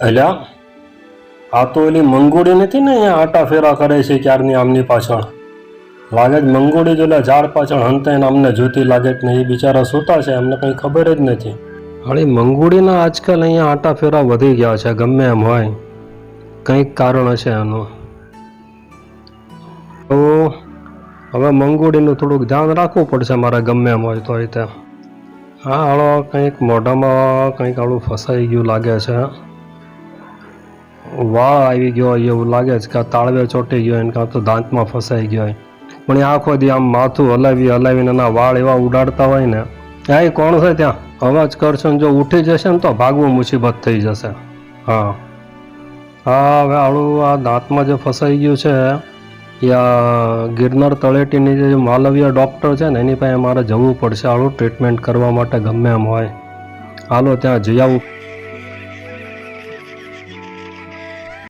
અલ્યા, આ તો એની મંગોડી નથી ને અહીંયા આટા ફેરા કરે છે ક્યારની આમની પાછળ? લાગે જ મંગોડી જ ઝાડ પાછળ હંતે અમને જોતી લાગે જ નહીં એ બિચારા સૂતા છે અમને કંઈ ખબર જ નથી. અરે મંગોડીના આજકાલ અહીંયા આટા ફેરા વધી ગયા છે, ગમે એમ હોય. કંઈક કારણ હશે એનું. તો હવે મંગોડીનું થોડુંક ધ્યાન રાખવું પડશે મારે ગમે એમ હોય તો એ તે. હા, હાલો, કંઈક મોઢામાં કંઈક આળું ફસાઈ ગયું લાગે છે. વાળ આવી ગયો હોય એવું લાગે છે કાં તાળવે ચોંટી ગયો હોય કાં તો દાંતમાં ફસાઈ ગયો હોય. પણ એ આખો દી આમ માથું હલાવી હલાવીને એના વાળ એવા ઉડાડતા હોય ને હા કોણ છે ત્યાં? અવાજ કરશો ને જો ઉઠી જશે ને તો ભાગવું મુસીબત થઈ જશે. હા. હા, હવે આળું આ દાંતમાં જે ફસાઈ ગયું છે યા ગિરનાર તળેટીની જે માલવીય ડૉક્ટર છે ને, એની પાસે મારે જવું પડશે આળું ટ્રીટમેન્ટ કરવા માટે ગમે એમ હોય. હાલો, ત્યાં જઈ આવું.